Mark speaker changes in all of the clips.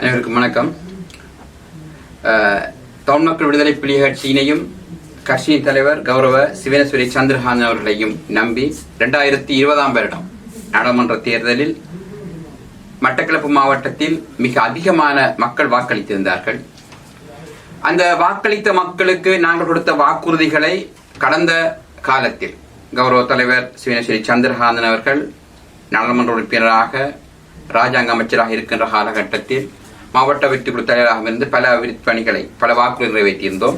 Speaker 1: அனைவருக்கும் வணக்கம். தமிழ் மக்கள் விடுதலை புலி கட்சியின் தலைவர் கௌரவ சிவனேஸ்வரி சந்திரகாந்தன் அவர்களையும் நம்பி ரெண்டாயிரத்தி இருபதாம் வருடம் நாடாளுமன்ற தேர்தலில் மட்டக்களப்பு மாவட்டத்தில் மிக அதிகமான மக்கள் வாக்களித்திருந்தார்கள். அந்த வாக்களித்த மக்களுக்கு நாங்கள் கொடுத்த வாக்குறுதிகளை கடந்த காலத்தில் கௌரவ தலைவர் சிவனேஸ்வரி சந்திரகாந்தன் அவர்கள் நாடாளுமன்ற உறுப்பினராக ராஜாங்க அமைச்சராக இருக்கின்ற காலகட்டத்தில் மாவட்ட வெட்டுக்குழு தலைவராக இருந்து பல அபிவிருத்தி பணிகளை பல வாக்குறுதி நிறைவேற்றியிருந்தோம்.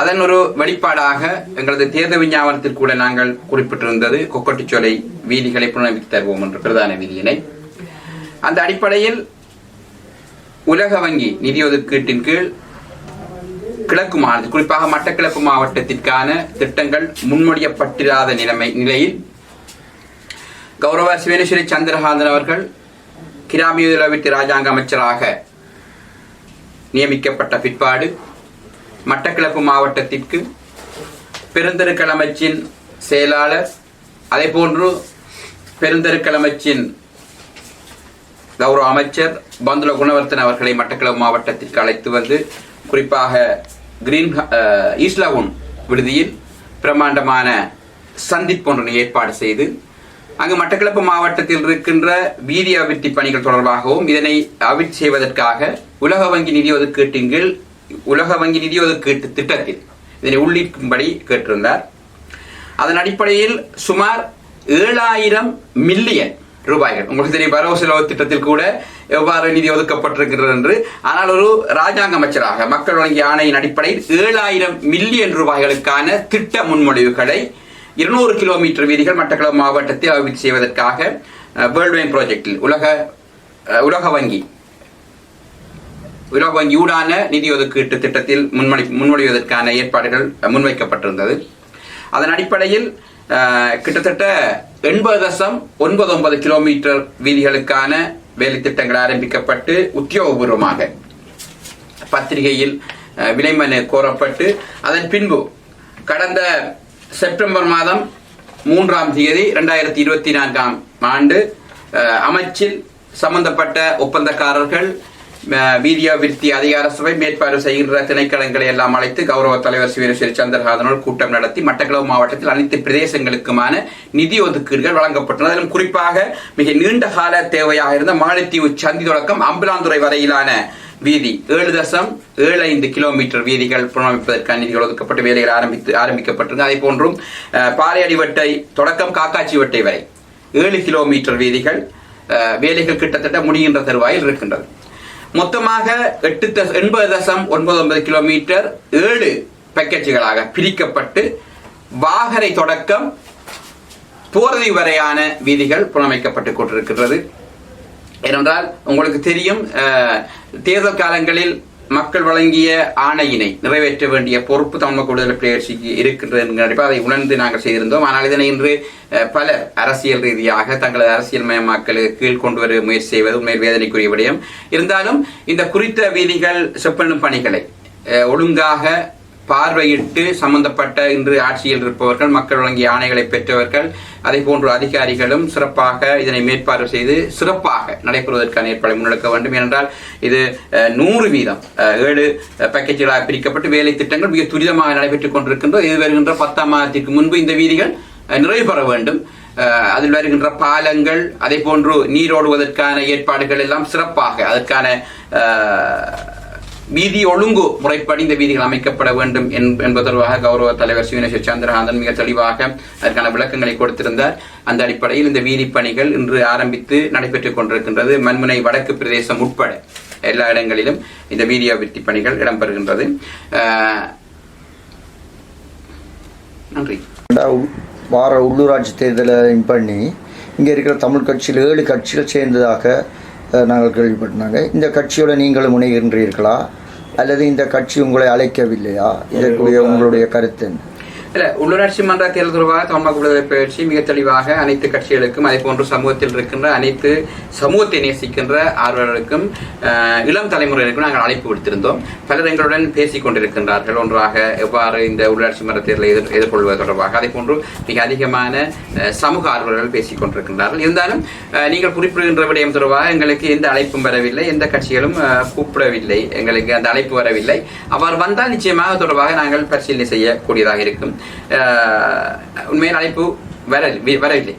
Speaker 1: அதன் ஒரு வெளிப்பாடாக எங்களது தேர்தல் விஞ்ஞாபனத்தில் கூட நாங்கள் குறிப்பிட்டிருந்தது கொக்கட்டிச்சோலை வீதிகளை புனரமைத்து தருவோம் என்று பிரதான வீதியினை. அந்த அடிப்படையில் உலக வங்கி நிதி ஒதுக்கீட்டின் கீழ் கிழக்கு மாநில குறிப்பாக மட்டக்கிழக்கு மாவட்டத்திற்கான திட்டங்கள் முன்மொழியப்பட்டிராத நிலைமை நிலையில் கௌரவ சிவனேஸ்வரி சந்திரகாந்தன் அவர்கள் கிராமியுதலவிட்டு ராஜாங்க அமைச்சராக நியமிக்கப்பட்ட பிற்பாடு மட்டக்களப்பு மாவட்டத்திற்கு பெருந்தெருக்களமைச்சின் செயலாளர் அதே போன்று பெருந்தெருக்களமைச்சின் கௌரவ அமைச்சர் பந்துல குணவர்த்தன் அவர்களை மட்டக்களப்பு மாவட்டத்திற்கு அழைத்து வந்து குறிப்பாக கிரீன் அஹ், ஈஸ்லாவுன் விடுதியில் பிரம்மாண்டமான சந்திப்பு ஒன்றினை ஏற்பாடு செய்து அங்கு மட்டக்களப்பு மாவட்டத்தில் இருக்கின்ற வீதி அபிவிருத்தி பணிகள் தொடர்பாகவும் இதனை அபிவிருத்தி செய்வதற்காக உலக வங்கி நிதி ஒதுக்கீட்டின் கீழ் உலக வங்கி நிதி ஒதுக்கீட்டு திட்டத்தில் இதனை உள்ளிருக்கும்படி கேட்டிருந்தார். அதன் அடிப்படையில் சுமார் ஏழாயிரம் மில்லியன் ரூபாய்கள் உங்களுக்கு தெரியும் வரவு செலவு திட்டத்தில் கூட எவ்வாறு நிதி ஒதுக்கப்பட்டிருக்கிறது என்று ஆனால் ஒரு ராஜாங்க அமைச்சராக மக்கள் வழங்கிய ஆணையின் அடிப்படையில் ஏழாயிரம் மில்லியன் ரூபாய்களுக்கான திட்ட முன்மொழிவுகளை இருநூறு கிலோமீட்டர் வீதிகள் மட்டக்களப்பு மாவட்டத்தில் அபிவிருத்தி செய்வதற்காக வேர்ல்டு பேங்க் ப்ராஜெக்டில் உலக உலக வங்கி உலக வங்கி ஊடான நிதி ஒதுக்கீட்டு திட்டத்தில் முன்மொழி முன்மொழிவதற்கான ஏற்பாடுகள் முன்வைக்கப்பட்டிருந்தது. அதன் அடிப்படையில் கிட்டத்தட்ட எண்பது தசம் ஒன்பது ஒன்பது கிலோமீட்டர் வீதிகளுக்கான வேலை திட்டங்கள் ஆரம்பிக்கப்பட்டு உத்தியோகபூர்வமாக பத்திரிகையில் விலைமனு கோரப்பட்டு அதன் பின்பு கடந்த செப்டம்பர் மாதம் மூன்றாம் தேதி ரெண்டாயிரத்தி இருபத்தி நான்காம் ஆண்டு அமைச்சில் சம்பந்தப்பட்ட ஒப்பந்தக்காரர்கள் அஹ், விருத்தி அதிகார சபை மேற்பார்வை செய்கின்ற திணைக்களங்களை எல்லாம் அழைத்து கௌரவ தலைவர் சிவனேஸ்வரி சந்திரஹாதனோடு கூட்டம் நடத்தி மட்டக்களவு மாவட்டத்தில் அனைத்து பிரதேசங்களுக்குமான நிதி ஒதுக்கீடுகள் வழங்கப்பட்டன. அதிலும் குறிப்பாக மிக நீண்ட கால தேவையாக இருந்த மாலத்தீவு சந்தி தொடக்கம் அம்பலாந்துறை வரையிலான வீதி. ஏழு தசம் ஏழு ஐந்து கிலோமீட்டர் வீதிகள் புனரமைப்பதற்கான நிதிகள் ஒதுக்கப்பட்டு வேலைகள் ஆரம்பித்து ஆரம்பிக்கப்பட்டிருந்தது. அதே போன்றும் பாறையடிவட்டை தொடக்கம் காக்காச்சி வட்டை வரை. ஏழு கிலோமீட்டர் வீதிகள் வேலைகள் கிட்டத்தட்ட முடிகின்ற தருவாயில் இருக்கின்றது. மொத்தமாக எட்டு தச எண்பது தசம் ஒன்பது ஒன்பது கிலோமீட்டர் ஏழு பேக்கேஜுகளாக பிரிக்கப்பட்டு வாகரை தொடக்கம் போரதி வரையான வீதிகள் புனமைக்கப்பட்டுக் கொண்டிருக்கின்றது. ஏனென்றால் உங்களுக்கு தெரியும் தேர்தல் காலங்களில் மக்கள் வழங்கிய ஆணையினை நிறைவேற்ற வேண்டிய பொறுப்பு தமிழ் கூடுதல் விடுதலை புலிகட்சிக்கு இருக்கின்றது என்கிற அதை உணர்ந்து நாங்கள் செய்திருந்தோம். ஆனால் இதனை இன்று பல அரசியல் ரீதியாக தங்களது அரசியல் மயமாக்கலுக்கு கீழ் கொண்டு வர முயற்சி செய்வது உண்மையில் வேதனைக்குரிய விடயம். இருந்தாலும் இந்த குறித்த வீதிகள் செப்பனும் பணிகளை ஒழுங்காக பார்வையிட்டு சம்பந்தப்பட்ட இன்று ஆட்சியில் இருப்பவர்கள் மக்கள் வழங்கிய ஆணைகளை பெற்றவர்கள் அதே போன்ற அதிகாரிகளும் சிறப்பாக இதனை மேற்பார்வை செய்து சிறப்பாக நடைபெறுவதற்கான ஏற்பாடு முன்னெடுக்க வேண்டும். ஏனென்றால் இது அஹ், நூறு வீதம். ஏழு அஹ், பேக்கேஜ்களாக பிரிக்கப்பட்டு வேலை திட்டங்கள் மிக துரிதமாக நடைபெற்றுக் கொண்டிருக்கின்றது இது வருகின்ற பத்தாம் மாதத்திற்கு முன்பு இந்த வீதிகள் நிறைவு பெற வேண்டும். அதில் வருகின்ற பாலங்கள் அதே போன்று நீரோடுவதற்கான ஏற்பாடுகள் எல்லாம் சிறப்பாக அதற்கான வீதி ஒழுங்கு முறைப்படி இந்த வீதிகள் அமைக்கப்பட வேண்டும் என்பதற்காக கௌரவ தலைவர் சிவனேஸ்வர் சந்திரகாந்தன் மிக தெளிவாக அதற்கான விளக்கங்களை கொடுத்திருந்தார். அந்த அடிப்படையில் இந்த வீதி பணிகள் இன்று ஆரம்பித்து நடைபெற்றுக் கொண்டிருக்கின்றது. மண்முனை வடக்கு பிரதேசம் உட்பட எல்லா இடங்களிலும் இந்த வீதி அபிவிருத்தி பணிகள் இடம்பெறுகின்றது. நன்றி.
Speaker 2: வார உள்ளூராட்சி தேர்தலை பண்ணி இங்கே இருக்கிற தமிழ் கட்சியில் ஏழு கட்சிகள் சேர்ந்ததாக நாங்கள் கேள்விப்பட்டாங்க இந்த கட்சியோட நீங்களும் முனைகின்றீர்களா அல்லது இந்த கட்சி உங்களை அழைக்கவில்லையா? இதற்குரிய உங்களுடைய கருத்து என்ன?
Speaker 1: இல்ல உள்ளூராட்சி மன்ற தேர்தல் தொடர்பாக தமிழக விடுதலை பயிற்சி மிக தெளிவாக அனைத்து கட்சிகளுக்கும் அதே போன்று சமூகத்தில் இருக்கின்ற அனைத்து சமூகத்தை நேசிக்கின்ற ஆர்வலர்களுக்கும் இளம் தலைமுறையினருக்கும் நாங்கள் அழைப்பு விடுத்திருந்தோம். பலர் எங்களுடன் பேசிக் கொண்டிருக்கின்றார்கள். ஒன்றாக எவ்வாறு இந்த உள்ளாட்சி மன்ற தேர்தலை எதிர் எதிர்கொள்வது தொடர்பாக அதே போன்று மிக அதிகமான சமூக ஆர்வலர்கள் பேசிக் கொண்டிருக்கின்றார்கள். இருந்தாலும் நீங்கள் குறிப்பிடுகின்ற விடயம் தொடர்பாக எங்களுக்கு எந்த அழைப்பும் வரவில்லை. எந்த கட்சிகளும் கூப்பிடவில்லை. எங்களுக்கு அந்த அழைப்பு வரவில்லை. அவ்வாறு வந்தால் நிச்சயமாக தொடர்பாக நாங்கள் பரிசீலனை செய்யக்கூடியதாக இருக்கும். உண்மையில் அழைப்பு வர வரவில்லை.